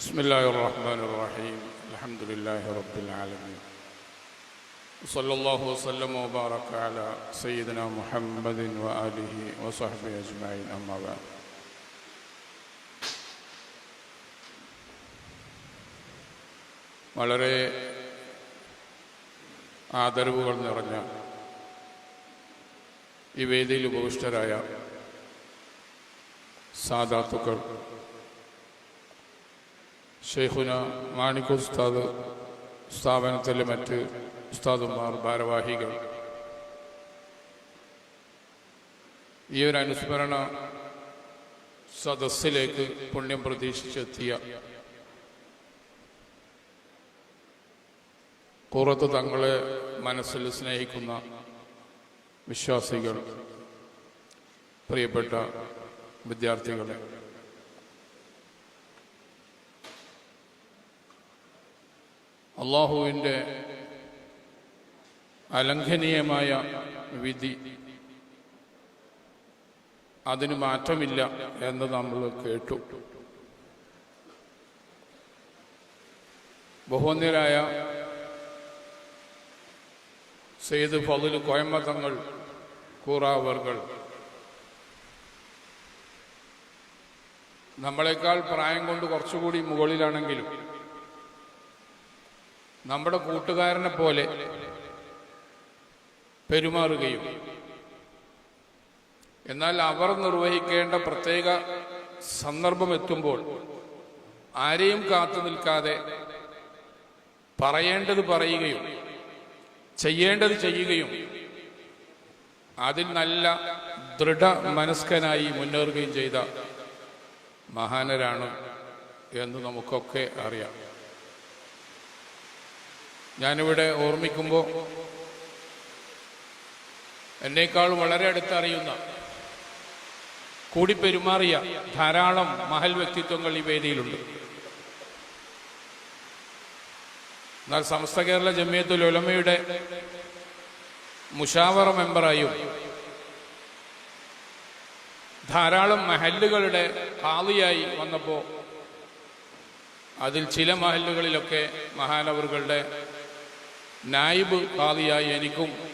بسم الله الرحمن الرحيم الحمد لله رب العالمين صلى الله وسلم وبارك على سيدنا محمد وآله وصحبه أجمعين أما بعد വളരെ ആദരവുകൾ നിറഞ്ഞ ഈ വേദിയിൽ ഉപവിഷ്ടരായ സാദാത്തുക്കൾ ഷെയ്ഖുന മാണിക്കു ഉസ്താദ് സ്ഥാപനത്തിലെ മറ്റ് ഉസ്താദുമാർ ഭാരവാഹികൾ. ഈ ഒരു അനുസ്മരണ സദസ്സിലേക്ക് പുണ്യം പ്രതീക്ഷിച്ചെത്തിയ പുറത്ത് തങ്ങളെ മനസ്സിൽ സ്നേഹിക്കുന്ന വിശ്വാസികൾ പ്രിയപ്പെട്ട വിദ്യാർത്ഥികളെ അള്ളാഹുവിന്റെ അലംഘനീയമായ വിധി. അതിന് മാറ്റമില്ല എന്ന് നമ്മൾ കേട്ടു. ബഹുവന്യരായ സെയ്ദ് ഫضൽ കോയമ്പത്തങ്ങൾ കൂറാവർകൾ നമ്മളെക്കാൾ പ്രായം കൊണ്ട് കുറച്ചുകൂടി മുകളിലാണെങ്കിലും നമ്മുടെ കൂട്ടുകാരനെ പോലെ പെരുമാറുകയും. എന്നാൽ അവർ നിർവഹിക്കേണ്ട പ്രത്യേക സന്ദർഭം എത്തുമ്പോൾ ആരെയും കാത്തു നിൽക്കാതെ പറയേണ്ടത് പറയുകയും ചെയ്യേണ്ടത് ചെയ്യുകയും അതിൽ നല്ല ദൃഢ മനസ്കനായി മുന്നേറുകയും ചെയ്ത മഹാനരാണ് എന്ന് നമുക്കൊക്കെ അറിയാം. ഞാനിവിടെ ഓർമ്മിക്കുമ്പോൾ എന്നേക്കാൾ വളരെ അടുത്തറിയുന്ന കൂടി പെരുമാറിയ ധാരാളം മഹൽ വ്യക്തിത്വങ്ങൾ ഈ വേദിയിലുണ്ട്. എന്നാൽ സമസ്ത കേരള ജമിയത്തുൽ ഉലമയുടെ മുഷാവറ മെമ്പറായും ധാരാളം മഹല്ലുകളുടെ ഹാളിയായി വന്നപ്പോൾ അതിൽ ചില മഹല്ലുകളിലൊക്കെ മഹാനവറുകളുടെ നായിബ് ഹാളിയായി എനിക്കും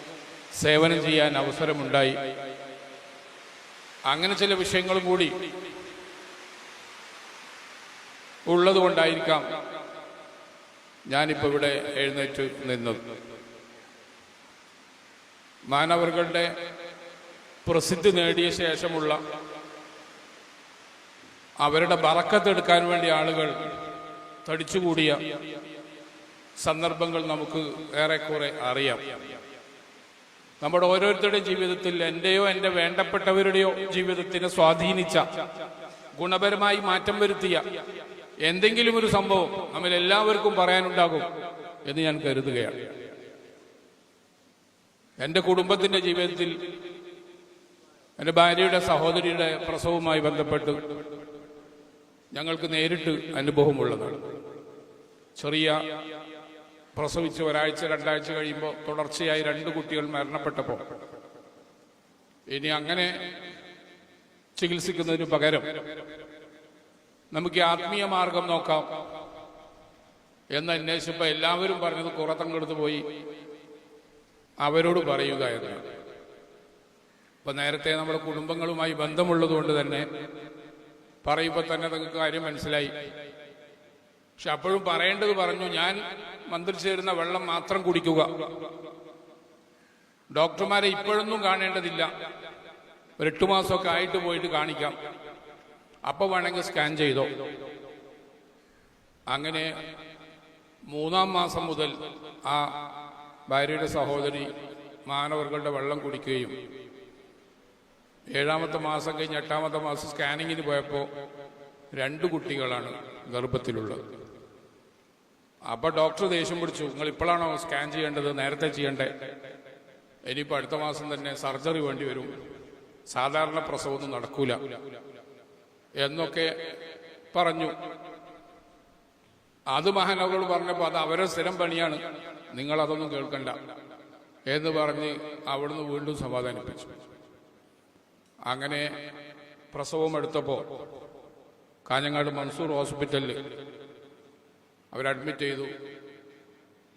സേവനം ചെയ്യാൻ അവസരമുണ്ടായി. അങ്ങനെ ചില വിഷയങ്ങളും കൂടി ഉള്ളതുകൊണ്ടായിരിക്കാം ഞാനിപ്പോൾ ഇവിടെ എഴുന്നേറ്റ് നിന്നത്. മാനവറുകളുടെ പ്രസിദ്ധി നേടിയ ശേഷമുള്ള അവരുടെ ബറക്കത്തെടുക്കാൻ വേണ്ടി ആളുകൾ തടിച്ചുകൂടിയ സന്ദർഭങ്ങൾ നമുക്ക് ഏറെക്കുറെ അറിയാം. നമ്മുടെ ഓരോരുത്തരുടെയും ജീവിതത്തിൽ എന്റെയോ എന്റെ വേണ്ടപ്പെട്ടവരുടെയോ ജീവിതത്തിനെ സ്വാധീനിച്ച ഗുണപരമായി മാറ്റം വരുത്തിയ എന്തെങ്കിലും ഒരു സംഭവം നമ്മൾ എല്ലാവർക്കും പറയാനുണ്ടാകും എന്ന് ഞാൻ കരുതുകയാണ്. എന്റെ കുടുംബത്തിന്റെ ജീവിതത്തിൽ എന്റെ ഭാര്യയുടെ സഹോദരിയുടെ പ്രസവവുമായി ബന്ധപ്പെട്ട് ഞങ്ങൾക്ക് നേരിട്ട് അനുഭവമുള്ളതാണ്. ചെറിയ പ്രസവിച്ച് ഒരാഴ്ച രണ്ടാഴ്ച കഴിയുമ്പോൾ തുടർച്ചയായി രണ്ട് കുട്ടികൾ മരണപ്പെട്ടപ്പോൾ ഇനി അങ്ങനെ ചികിത്സിക്കുന്നതിന് പകരം നമുക്ക് ആത്മീയ മാർഗം നോക്കാം. എന്ന് അന്വേഷിച്ചപ്പോൾ എല്ലാവരും പറഞ്ഞത് കുറത്തങ്കെടുത്ത് പോയി. അവരോട് പറയുക എന്ന്. ഇപ്പൊ നേരത്തെ നമ്മുടെ കുടുംബങ്ങളുമായി ബന്ധമുള്ളതുകൊണ്ട് തന്നെ പറയുമ്പോൾ തന്നെ നിങ്ങൾക്ക് കാര്യം മനസ്സിലായി. പക്ഷെ അപ്പോഴും പറയേണ്ടത് പറഞ്ഞു ഞാൻ മന്ത്രി മന്ത്രിച്ചേരുന്ന വെള്ളം മാത്രം കുടിക്കുക. ഡോക്ടർമാരെ ഇപ്പോഴൊന്നും കാണേണ്ടതില്ല. ഒരു എട്ടു മാസമൊക്കെ ആയിട്ട് പോയിട്ട് കാണിക്കാം. അപ്പൊ വേണമെങ്കിൽ സ്കാൻ ചെയ്തോ. അങ്ങനെ മൂന്നാം മാസം മുതൽ ആ ഭാര്യയുടെ സഹോദരി മാനവർകളുടെ വെള്ളം കുടിക്കുകയും ഏഴാമത്തെ മാസം കഴിഞ്ഞ് എട്ടാമത്തെ മാസം സ്കാനിങ്ങിന് പോയപ്പോൾ രണ്ട് കുട്ടികളാണ് ഗർഭത്തിലുള്ളത്. അപ്പൊ ഡോക്ടർ ദേഷ്യം പിടിച്ചു. നിങ്ങൾ ഇപ്പോഴാണോ സ്കാൻ ചെയ്യേണ്ടത്? നേരത്തെ ചെയ്യണ്ടേ? ഇനിയിപ്പോൾ അടുത്ത മാസം തന്നെ സർജറി വേണ്ടി വരും. സാധാരണ പ്രസവമൊന്നും നടക്കൂല. എന്നൊക്കെ പറഞ്ഞു. അത് മഹാനവരോട് പറഞ്ഞപ്പോൾ അത് അവരെ സ്ഥിരം പണിയാണ്. നിങ്ങൾ അതൊന്നും കേൾക്കണ്ട എന്ന് പറഞ്ഞ് അവിടുന്ന് വീണ്ടും സമാധാനിപ്പിച്ചു. അങ്ങനെ പ്രസവം എടുത്തപ്പോൾ കാഞ്ഞങ്ങാട് മൻസൂർ ഹോസ്പിറ്റലിൽ അവർ അഡ്മിറ്റ് ചെയ്തു.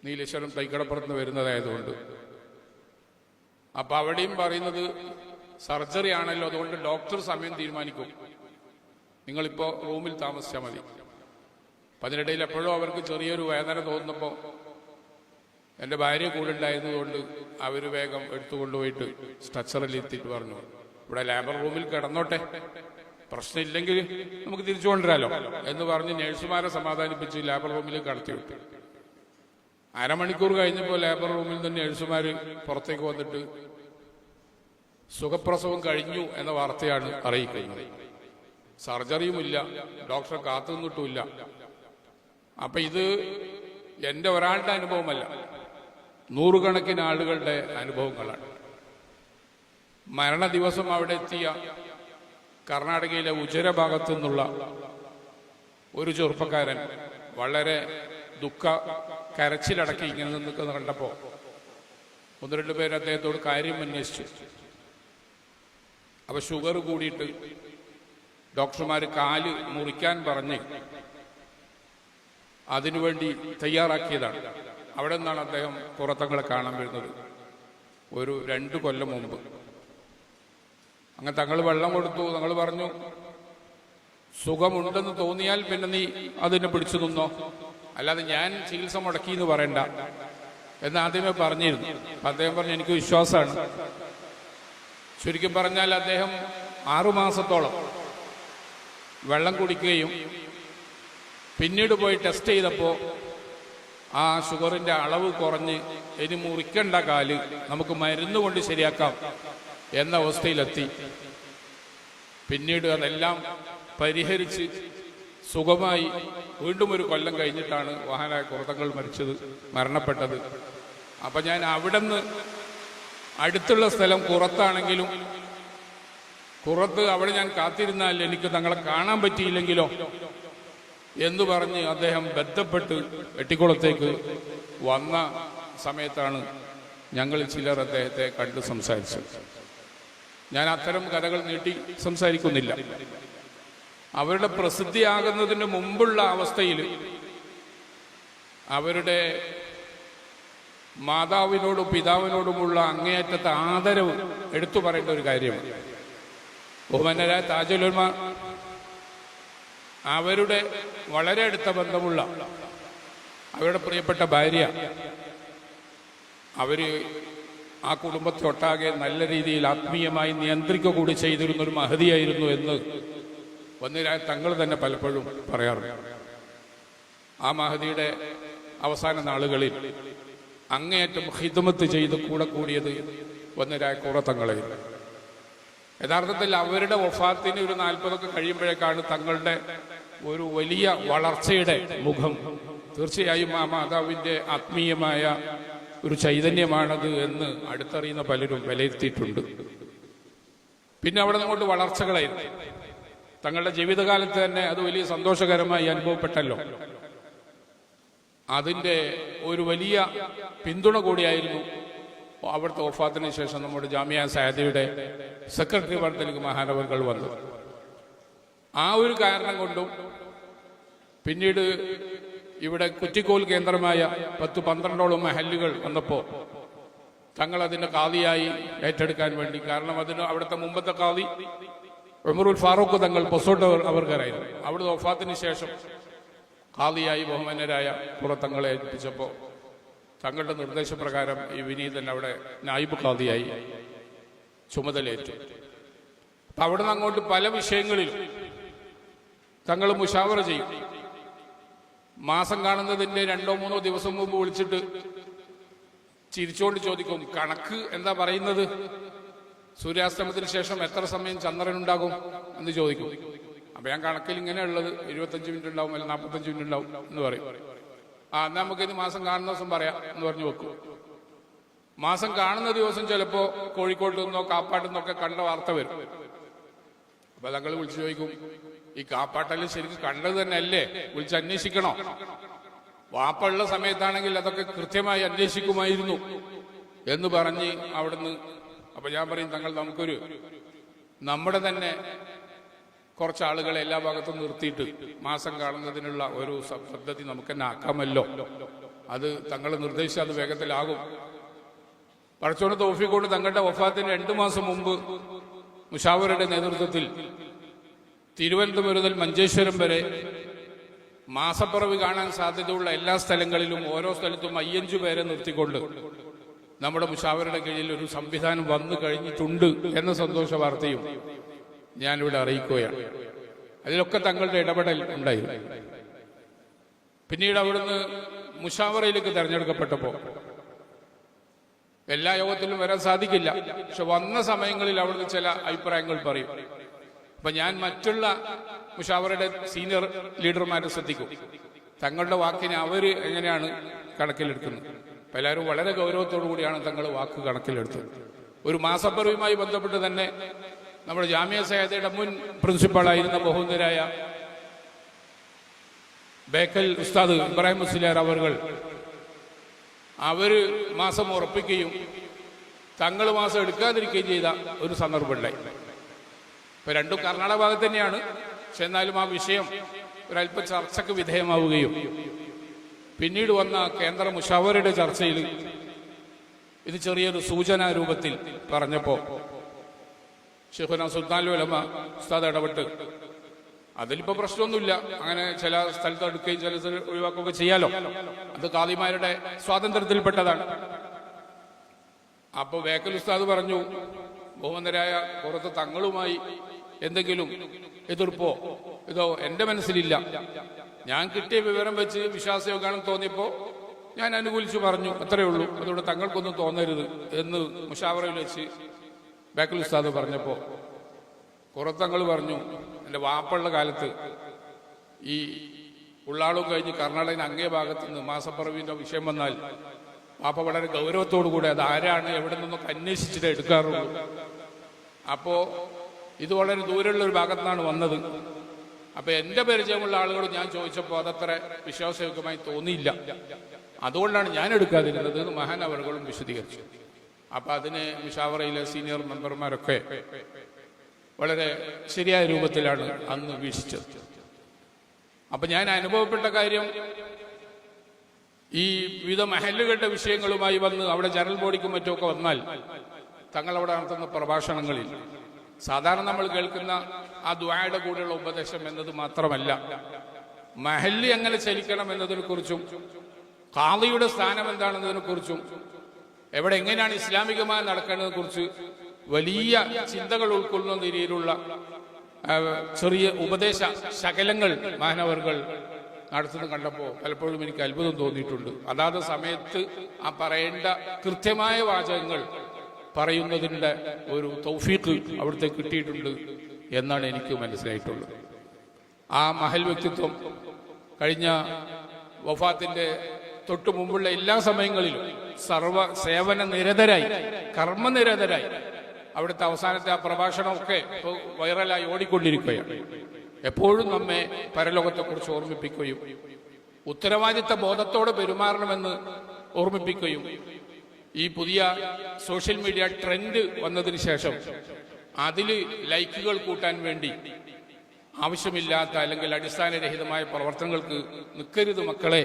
നീലേശ്വരം തൈക്കടപ്പുറത്ത് വരുന്നതായതുകൊണ്ട്. അപ്പൊ അവിടെയും പറയുന്നത് സർജറി ആണല്ലോ അതുകൊണ്ട് ഡോക്ടർ സമയം തീരുമാനിക്കും. നിങ്ങളിപ്പോ റൂമിൽ താമസിച്ചാൽ മതി. അതിനിടയിൽ എപ്പോഴും അവർക്ക് ചെറിയൊരു വേദന തോന്നുമ്പോൾ എന്റെ ഭാര്യ കൂടെ ഉണ്ടായിരുന്നതുകൊണ്ട് അവർ വേഗം എടുത്തുകൊണ്ടുപോയിട്ട് സ്ട്രക്ചറിൽ എത്തിയിട്ട് പറഞ്ഞു. ഇവിടെ ലേബർ റൂമിൽ കിടന്നോട്ടെ. പ്രശ്നമില്ലെങ്കിൽ നമുക്ക് തിരിച്ചു കൊണ്ടുവരാലോ എന്ന് പറഞ്ഞ് നഴ്സുമാരെ സമാധാനിപ്പിച്ച് ലേബർ റൂമിൽ കടത്തി വിട്ടു. അരമണിക്കൂർ കഴിഞ്ഞപ്പോൾ ലേബർ റൂമിൽ നിന്ന് നഴ്സുമാർ പുറത്തേക്ക് വന്നിട്ട് സുഖപ്രസവം കഴിഞ്ഞു എന്ന വാർത്തയാണ് അറിയിക്കുന്നത്. സർജറിയുമില്ല ഡോക്ടറെ കാത്തു നിന്നിട്ടുമില്ല അപ്പൊ ഇത് എന്റെ ഒരാളുടെ അനുഭവമല്ല നൂറുകണക്കിന് ആളുകളുടെ അനുഭവങ്ങളാണ്. മരണ ദിവസം അവിടെ എത്തിയ കർണാടകയിലെ ഉജര ഭാഗത്തു നിന്നുള്ള ഒരു ചെറുപ്പക്കാരൻ വളരെ ദുഃഖ കരച്ചിലടക്കി ഇങ്ങനെ നിൽക്കുന്ന കണ്ടപ്പോൾ ഒന്ന് രണ്ട് പേര് അദ്ദേഹത്തോട് കാര്യം അന്വേഷിച്ചു. അപ്പൊ ഷുഗർ കൂടിയിട്ട് ഡോക്ടർമാർ കാൽ മുറിക്കാൻ പറഞ്ഞ് അതിനുവേണ്ടി തയ്യാറാക്കിയതാണ്. അവിടെ നിന്നാണ് അദ്ദേഹം പുറത്തങ്ങളെ കാണാൻ വരുന്നത്. ഒരു രണ്ട് കൊല്ലം മുമ്പ്. അങ്ങനെ തങ്ങൾ വെള്ളം കൊടുത്തു തങ്ങൾ പറഞ്ഞു സുഖമുണ്ടെന്ന് തോന്നിയാൽ പിന്നെ നീ അതിനെ പിടിച്ചു നിന്നോ? അല്ലാതെ ഞാൻ ചികിത്സ മുടക്കി എന്ന് പറയണ്ട. എന്ന് ആദ്യമേ പറഞ്ഞിരുന്നു. അപ്പൊ അദ്ദേഹം പറഞ്ഞു എനിക്ക് വിശ്വാസമാണ്. ചുരുക്കി പറഞ്ഞാൽ അദ്ദേഹം ആറുമാസത്തോളം വെള്ളം കുടിക്കുകയും പിന്നീട് പോയി ടെസ്റ്റ് ചെയ്തപ്പോൾ ആ ഷുഗറിന്റെ അളവ് കുറഞ്ഞ് ഇനി മുറിക്കണ്ട കാൽ നമുക്ക് മരുന്ന് കൊണ്ട് ശരിയാക്കാം. എന്ന അവസ്ഥയിലെത്തി. പിന്നീട് അതെല്ലാം പരിഹരിച്ച് സുഖമായി വീണ്ടും ഒരു കൊല്ലം കഴിഞ്ഞിട്ടാണ് വാഹനായ കുറത്തങ്ങൾ മരിച്ചത് മരണപ്പെട്ടത്. അപ്പൊ ഞാൻ അവിടുന്ന് അടുത്തുള്ള സ്ഥലം കുറത്താണെങ്കിലും കുറത്ത് അവിടെ ഞാൻ കാത്തിരുന്നാൽ എനിക്ക് തങ്ങളെ കാണാൻ പറ്റിയില്ലെങ്കിലോ എന്ന് പറഞ്ഞ് അദ്ദേഹം ബന്ധപ്പെട്ട് വെട്ടിക്കുളത്തേക്ക് വന്ന സമയത്താണ് ഞങ്ങൾ ചിലർ അദ്ദേഹത്തെ കണ്ട് സംസാരിച്ചത്. ഞാൻ അത്തരം കഥകൾ നീട്ടി സംസാരിക്കുന്നില്ല. അവരുടെ പ്രസിദ്ധിയാകുന്നതിന് മുമ്പുള്ള അവസ്ഥയിൽ അവരുടെ മാതാവിനോടും പിതാവിനോടുമുള്ള അങ്ങേയറ്റത്തെ ആദരവ് എടുത്തു പറയേണ്ട ഒരു കാര്യമാണ്. ബഹുമാനരായ താജുലുമ അവരുടെ വളരെ അടുത്ത ബന്ധമുള്ള അവരുടെ പ്രിയപ്പെട്ട ഭാര്യ അവർ ആ കുടുംബത്തൊട്ടാകെ നല്ല രീതിയിൽ ആത്മീയമായി നിയന്ത്രിക്കുക കൂടി ചെയ്തിരുന്ന ഒരു മഹതിയായിരുന്നു എന്ന് ഒന്നിരായ തങ്ങൾ തന്നെ പലപ്പോഴും പറയാറുണ്ട്. ആ മഹതിയുടെ അവസാന നാളുകളിൽ അങ്ങേയറ്റം ഹിദമത്ത് ചെയ്ത് കൂടെ കൂടിയത് ഒന്നിരായ തങ്ങളെ യഥാർത്ഥത്തിൽ അവരുടെ ഒഫാത്തിന് ഒരു നാൽപ്പതൊക്കെ കഴിയുമ്പോഴേക്കാണ് തങ്ങളുടെ ഒരു വലിയ വളർച്ചയുടെ മുഖം. തീർച്ചയായും ആ മാതാവിന്റെ ആത്മീയമായ ഒരു ചൈതന്യമാണത് എന്ന് അടുത്തറിയുന്ന പലരും വിലയിരുത്തിയിട്ടുണ്ട്. പിന്നെ അവിടെ നിങ്ങോട്ട് വളർച്ചകളായിരുന്നു. തങ്ങളുടെ ജീവിതകാലത്ത് തന്നെ അത് വലിയ സന്തോഷകരമായി അനുഭവപ്പെട്ടല്ലോ. അതിന്റെ ഒരു വലിയ പിന്തുണ കൂടിയായിരുന്നു അവിടുത്തെ ഒഫാത്തിന് ശേഷം നമ്മുടെ ജാമിയ സാദിയുടെ സെക്രട്ടറി വർദ്ധനക്ക് മഹാനവറുകൾ വന്നു ആ ഒരു കാരണം കൊണ്ടും പിന്നീട് ഇവിടെ കുറ്റിക്കോൽ കേന്ദ്രമായ പത്ത് പന്ത്രണ്ടോളം മഹല്ലുകൾ വന്നപ്പോൾ തങ്ങൾ അതിന്റെ കാതിയായി ഏറ്റെടുക്കാൻ വേണ്ടി. കാരണം അതിന് അവിടുത്തെ മുമ്പത്തെ കാതി ഉമറുൽ ഫാറൂഖ് തങ്ങൾ പൊസോട്ട് അവർക്കാരായിരുന്നു. അവിടുത്തെ ഒഫാത്തിന് ശേഷം കാതിയായി ബഹുമാനരായ പുറത്തങ്ങളെ ഏൽപ്പിച്ചപ്പോൾ തങ്ങളുടെ നിർദ്ദേശപ്രകാരം ഈ വിനീതൻ അവിടെ നായിബ് കാതിയായി ചുമതലയേറ്റു. അപ്പൊ അവിടുന്ന് അങ്ങോട്ട് പല വിഷയങ്ങളിലും തങ്ങൾ മുഷാവറ ചെയ്യും. മാസം കാണുന്നതിന്റെ രണ്ടോ മൂന്നോ ദിവസം മുമ്പ് വിളിച്ചിട്ട് ചിരിച്ചുകൊണ്ട് ചോദിക്കും കണക്ക് എന്താ പറയുന്നത്? സൂര്യാസ്തമത്തിന് ശേഷം എത്ര സമയം ചന്ദ്രൻ ഉണ്ടാകും? എന്ന് ചോദിക്കും. അപ്പൊ ഞാൻ കണക്കിൽ ഇങ്ങനെ ഉള്ളത് ഇരുപത്തഞ്ച് മിനിറ്റ് ഉണ്ടാവും അല്ല നാൽപ്പത്തഞ്ച് മിനിറ്റ് ഉണ്ടാവും എന്ന് പറയും. ആ എന്നാ നമുക്ക് ഇത് മാസം കാണുന്ന ദിവസം പറയാം എന്ന് പറഞ്ഞു വെക്കും. മാസം കാണുന്ന ദിവസം ചിലപ്പോ കോഴിക്കോട്ട് നിന്നോ കാപ്പാട്ടിൽ നിന്നൊക്കെ കണ്ട വാർത്ത വരും. അപ്പൊ തങ്ങൾ വിളിച്ചു ചോദിക്കും ഈ കാപ്പാട്ടൽ ശരിക്കും കണ്ടത് തന്നെ അല്ലേ വിളിച്ച് അന്വേഷിക്കണോ? വാപ്പുള്ള സമയത്താണെങ്കിൽ അതൊക്കെ കൃത്യമായി അന്വേഷിക്കുമായിരുന്നു എന്ന് പറഞ്ഞ് അവിടുന്ന് അപ്പൊ ഞാൻ പറയും തങ്ങൾ നമുക്കൊരു നമ്മുടെ തന്നെ കുറച്ച് ആളുകളെ എല്ലാ ഭാഗത്തും നിർത്തിയിട്ട് മാസം കാണുന്നതിനുള്ള ഒരു പദ്ധതി നമുക്ക് തന്നെ ആക്കാമല്ലോ. അത് തങ്ങൾ നിർദ്ദേശിച്ച അത് വേഗത്തിലാകും. പടച്ചോണ് തോഫിക്കൊണ്ട് തങ്ങളുടെ വഫാത്തിന് രണ്ടു മാസം മുമ്പ് മുഷാവറുടെ നേതൃത്വത്തിൽ തിരുവനന്തപുരം മുതൽ മഞ്ചേശ്വരം വരെ മാസപ്പിറവ് കാണാൻ സാധ്യതയുള്ള എല്ലാ സ്ഥലങ്ങളിലും ഓരോ സ്ഥലത്തും അയ്യഞ്ചു പേരെ നിർത്തിക്കൊണ്ട് നമ്മുടെ മുഷാവറുടെ കീഴിൽ ഒരു സംവിധാനം വന്നു കഴിഞ്ഞിട്ടുണ്ട് എന്ന സന്തോഷ വാർത്തയും ഞാനിവിടെ അറിയിക്കുകയാണ്. അതിലൊക്കെ തങ്ങളുടെ ഇടപെടൽ ഉണ്ടായിരുന്നു പിന്നീട് അവിടുന്ന് മുഷാവറയിലേക്ക് തെരഞ്ഞെടുക്കപ്പെട്ടപ്പോൾ എല്ലാ യോഗത്തിലും വരാൻ സാധിക്കില്ല. പക്ഷെ വന്ന സമയങ്ങളിൽ അവിടുന്ന് ചില അഭിപ്രായങ്ങൾ പറയും. അപ്പൊ ഞാൻ മറ്റുള്ള മുഷാവറയുടെ സീനിയർ ലീഡർമാരെ ശ്രദ്ധിക്കും. തങ്ങളുടെ വാക്കിനെ അവർ എങ്ങനെയാണ് കണക്കിലെടുക്കുന്നത്? അപ്പൊ എല്ലാവരും വളരെ ഗൗരവത്തോടു കൂടിയാണ് തങ്ങളുടെ വാക്ക് കണക്കിലെടുത്തത്. ഒരു മാസപ്പറവുമായി ബന്ധപ്പെട്ട് തന്നെ നമ്മുടെ ജാമ്യ സഹേദയുടെ മുൻ പ്രിൻസിപ്പാളായിരുന്ന ബഹുന്ദരായ ബേക്കൽ ഉസ്താദ് ഇബ്രാഹിം മുസ്ലിയാർ അവർ അവർ മാസം ഉറപ്പിക്കുകയും തങ്ങൾ മാസം എടുക്കാതിരിക്കുകയും ചെയ്ത ഒരു സന്ദർഭമുണ്ടായി ഇപ്പം രണ്ടും കർണാടക ഭാഗത്ത് തന്നെയാണ്. പക്ഷെ എന്നാലും ആ വിഷയം ഒരല്പ ചർച്ചയ്ക്ക് വിധേയമാവുകയും പിന്നീട് വന്ന കേന്ദ്ര മുഷാവരുടെ ചർച്ചയിൽ ഇത് ചെറിയൊരു സൂചനാ രൂപത്തിൽ പറഞ്ഞപ്പോൾ ഷെഹുന സുൽത്താൻ ഉലമ ഉസ്താദ് ഇടപെട്ട് അതിലിപ്പോൾ പ്രശ്നമൊന്നുമില്ല. അങ്ങനെ ചില സ്ഥലത്ത് എടുക്കുകയും ചില ഒഴിവാക്കുകയൊക്കെ ചെയ്യാലോ? അത് കാദിമാരുടെ സ്വാതന്ത്ര്യത്തിൽപ്പെട്ടതാണ്. അപ്പൊ വേക്കൽ ഉസ്താദ് പറഞ്ഞു ബഹുമന്ദരായ പുറത്ത് തങ്ങളുമായി എന്തെങ്കിലും എതിർപ്പോ? ഇതോ എന്റെ മനസ്സിലില്ല. ഞാൻ കിട്ടിയ വിവരം വെച്ച് വിശ്വാസയോഗാണെന്ന് തോന്നിയപ്പോ ഞാൻ അനുകൂലിച്ചു പറഞ്ഞു. അത്രയേ ഉള്ളൂ. അതുകൊണ്ട് തങ്ങൾക്കൊന്നും തോന്നരുത് എന്ന് മുഷാവറയിൽ വെച്ച് ബേക്കൽ ഉസ്താദ് പറഞ്ഞപ്പോ പുറത്തങ്ങൾ പറഞ്ഞു എന്റെ വാപ്പുള്ള കാലത്ത് ഈ ഉള്ളാളും കഴിഞ്ഞ് കർണാടകയിൽ അങ്ങേ ഭാഗത്ത് നിന്ന് മാസപ്പറവിന്റെ വിഷയം വന്നാൽ പാപ്പ വളരെ ഗൗരവത്തോടു കൂടി അത് ആരാണ് എവിടെ നിന്നൊക്കെ അന്വേഷിച്ചിട്ട് എടുക്കാറുള്ളൂ. അപ്പോ ഇത് വളരെ ദൂരെയുള്ള ഒരു ഭാഗത്തു നിന്നാണ് വന്നത്. അപ്പൊ എന്റെ പരിചയമുള്ള ആളുകൾ ഞാൻ ചോദിച്ചപ്പോൾ അതത്ര വിശ്വാസയോഗ്യമായി തോന്നിയില്ല. അതുകൊണ്ടാണ് ഞാൻ എടുക്കാതിരുന്നത് എന്ന് മഹാൻ അവറുകളും വിശദീകരിച്ചു. അപ്പൊ അതിന് മിഷാവറയിലെ സീനിയർ മെമ്പർമാരൊക്കെ വളരെ ശരിയായ രൂപത്തിലാണ് അന്ന് വീക്ഷിച്ചത്. അപ്പൊ ഞാൻ അനുഭവപ്പെട്ട കാര്യം ഈ വിവിധ മഹല്ലുകളുടെ വിഷയങ്ങളുമായി വന്ന് അവിടെ ജനറൽ ബോഡിക്കും മറ്റുമൊക്കെ വന്നാൽ തങ്ങൾ അവിടെ നടത്തുന്ന പ്രഭാഷണങ്ങളിൽ സാധാരണ നമ്മൾ കേൾക്കുന്ന ആ ദ്വായയുടെ കൂടെയുള്ള ഉപദേശം എന്നത് മാത്രമല്ല. മഹല്ല് എങ്ങനെ ചലിക്കണം എന്നതിനെ കുറിച്ചും കാളിയുടെ സ്ഥാനം എന്താണെന്നതിനെ കുറിച്ചും എവിടെ എങ്ങനെയാണ് ഇസ്ലാമികമായി നടക്കേണ്ടതിനെ കുറിച്ച് വലിയ ചിന്തകൾ ഉൾക്കൊള്ളുന്ന രീതിയിലുള്ള ചെറിയ ഉപദേശ ശകലങ്ങൾ മാനവർകൾ നടത്തുന്നത് കണ്ടപ്പോൾ പലപ്പോഴും എനിക്ക് അത്ഭുതം തോന്നിയിട്ടുണ്ട്. അതാത് സമയത്ത് ആ പറയേണ്ട കൃത്യമായ വാചകങ്ങൾ പറയുന്നതിന്റെ ഒരു തൗഫീഖ് അവിടുത്തെ കിട്ടിയിട്ടുണ്ട് എന്നാണ് എനിക്ക് മനസ്സിലായിട്ടുള്ളത്. ആ മഹൽ വ്യക്തിത്വം കഴിഞ്ഞ വഫാത്തിന്റെ തൊട്ടു മുമ്പുള്ള എല്ലാ സമയങ്ങളിലും സർവ സേവന നിരതരായി കർമ്മനിരതരായി അവിടുത്തെ അവസാനത്തെ ആ പ്രഭാഷണമൊക്കെ ഇപ്പോൾ വൈറലായി ഓടിക്കൊണ്ടിരിക്കുകയാണ്. എപ്പോഴും നമ്മെ പരലോകത്തെക്കുറിച്ച് ഓർമ്മിപ്പിക്കുകയും ഉത്തരവാദിത്ത ബോധത്തോടെ പെരുമാറണമെന്ന് ഓർമ്മിപ്പിക്കുകയും ഈ പുതിയ സോഷ്യൽ മീഡിയ ട്രെൻഡ് വന്നതിന് ശേഷം അതിൽ ലൈക്കുകൾ കൂട്ടാൻ വേണ്ടി ആവശ്യമില്ലാത്ത അല്ലെങ്കിൽ അടിസ്ഥാനരഹിതമായ പ്രവർത്തനങ്ങൾക്ക് നിൽക്കരുത് മക്കളെ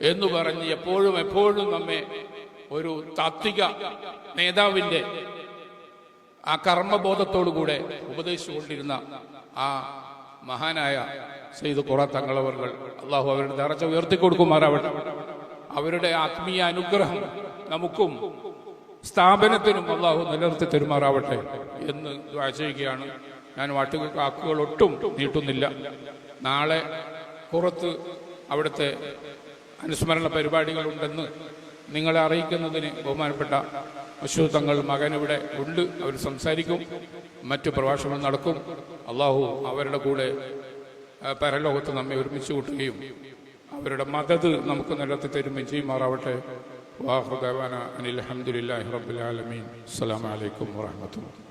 എന്ന് പറഞ്ഞ് എപ്പോഴും എപ്പോഴും നമ്മെ ഒരു താത്വിക നേതാവിന്റെ ആ കർമ്മബോധത്തോടുകൂടെ ഉപദേശിച്ചുകൊണ്ടിരുന്ന ആ മഹാനായ സെയ്ത് കുറ തങ്ങളവർകൾ അള്ളാഹു അവരുടെ നിറച്ച ഉയർത്തിക്കൊടുക്കുമാറാവട്ടെ അവരുടെ ആത്മീയ അനുഗ്രഹം നമുക്കും സ്ഥാപനത്തിനും അള്ളാഹു നിലനിർത്തി തരുമാറാവട്ടെ എന്ന് ചെയ്യുകയാണ്. ഞാൻ വാട്ടുകൾ വാക്കുകൾ ഒട്ടും നീട്ടുന്നില്ല. നാളെ പുറത്ത് അവിടുത്തെ അനുസ്മരണ പരിപാടികളുണ്ടെന്ന് നിങ്ങളെ അറിയിക്കുന്നതിന് ബഹുമാനപ്പെട്ട അശു തങ്ങൾ മകൻ ഇവിടെ ഉണ്ട് അവർ സംസാരിക്കും മറ്റു പ്രഭാഷണം നടക്കും. അള്ളാഹു അവരുടെ കൂടെ പരലോകത്ത് നമ്മെ ഒരുമിച്ച് കൂട്ടുകയും അവരുടെ മദത് നമുക്ക് നിലത്തി തരുമ്പോൾ ചെയ്യുമാറാവട്ടെ. വാഹുദാന അനിൽ അഹമ്മദില്ലാഹി റബുലാലമീൻ ആലമീൻ. അസ്സലാമു അലൈക്കും വറഹ്മത്തുള്ളാഹി.